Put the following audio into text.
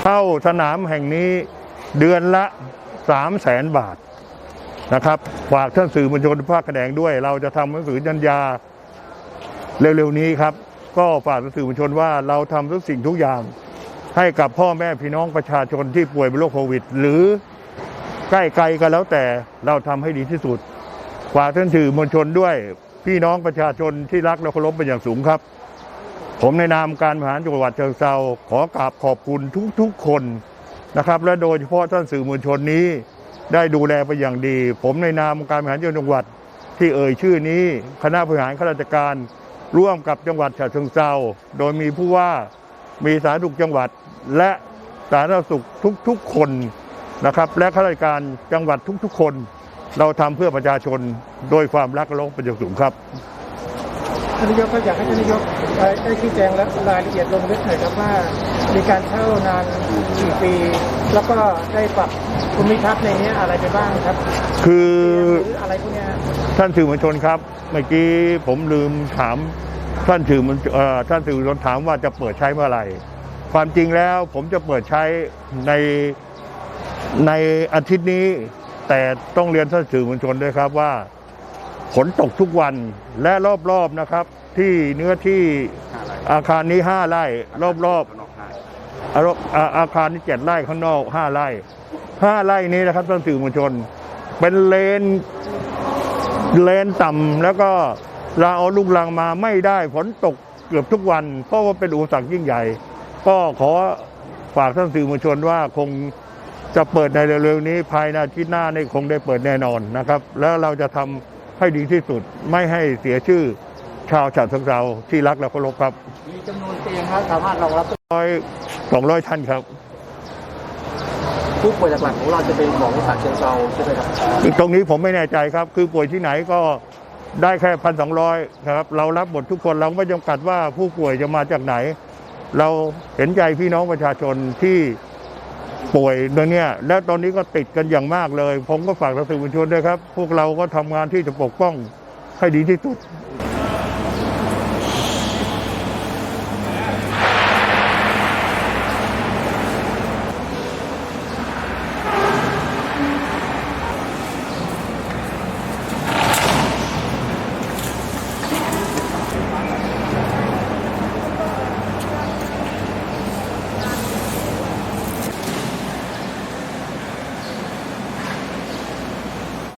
เข้าสนามแห่งนี้เดือนละ3 0 0แสนบาทนะครับฝากท่านสื่อมวลชนภาคแขนงด้วย เราจะทำหนังสือจัญญาเร็วๆนี้ครับ ก็ฝากสื่อมวลชนว่าเราทำทุกสิ่งทุกอย่าง ให้กับพ่อแม่พี่น้องประชาชนที่ป่วยเป็นโรคโควิด หรือใกล้ไกลก็แล้วแต่เราทำให้ดีที่สุดฝากท่านสื่อมวลชนด้วย พี่น้องประชาชนที่รักและเคารพเป็นอย่างสูงครับ ผมในนามการบริหารจังหวัดเชียงเซาขอกราบขอบคุณทุกๆคนนะครับ และโดยเฉพาะท่านสื่อมวลชนนี้ ได้ดูแลไปอย่างดี ผมในนามการบริหารจังหวัดที่เอ่ยชื่อนี้ คณะบริหารข้าราชการร่วมกับจังหวัดฉะเชิงเซาโดยมีผู้ว่ามีสาธารณสุขจังหวัดและสาธารณสุขทุกๆคนนะครับ และข้าราชการจังหวัดทุกๆคน เราทำเพื่อประชาชนโดยความรักและเคารพเป็นอย่างสูงครับ ท่านนายกก็อยากให้ท่านนายกได้ชี้แจงและรายละเอียดลงลึกหน่อยครับว่า มีการเช่านานกี่ปี แล้วก็ได้ปรับภูมิทัศน์ในนี้อะไรไปบ้างครับ คืออะไรพวกนี้ท่านสื่อมวลชนครับ เมื่อกี้ผมลืมถาม ท่านสื่อมวลเอ่อท่านสื่อมวลชนถามว่าจะเปิดใช้เมื่อไหร่ ความจริงแล้วผมจะเปิดใช้ในในอาทิตย์นี้ แต่ต้องเรียนท่านสื่อมวลชนด้วยครับว่า ฝนตกทุกวันและรอบๆนะครับ ที่เนื้อที่อาคารนี้ห้าไร่รอบๆอาอาอาคารนี้เจ็ดไร่ข้างนอกห้าไร่ห้าไร่นี้นะครับท่านสื่อมวลชน เป็นเลนเลนต่ำแล้วก็เราเอาลูกลังมาไม่ได้ฝนตกเกือบทุกวัน เพราะว่าเป็นอุปสรรคยิ่งใหญ่ ก็ขอฝากท่านสื่อมวลชนว่าคงจะเปิดในเร็วๆนี้ภายในอาทิตย์หน้านี่คงได้เปิดแน่นอนนะครับ แล้วเราจะทำ ให้ดีที่สุด ไม่ให้เสียชื่อชาวฉะเชิงเทราที่รักและเคารพครับ มีจำนวนเตียงครับสามารถรองรับร้อยสองร้อยท่านครับผู้ป่วยหลักๆของเราจะเป็นของฉะเชิงเทราใช่ไหมครับตรงนี้ผมไม่แน่ใจครับ คือป่วยที่ไหนก็ได้แค่พันสองร้อยครับ เรารับหมดทุกคนเราไม่จำกัดว่าผู้ป่วยจะมาจากไหน เราเห็นใจพี่น้องประชาชนที่ ป่วยตรงเนี้ยและตอนนี้ก็ติดกันอย่างมากเลย ผมก็ฝากสื่อมวลชนด้วยครับ พวกเราก็ทำงานที่จะปกป้องให้ดีที่สุด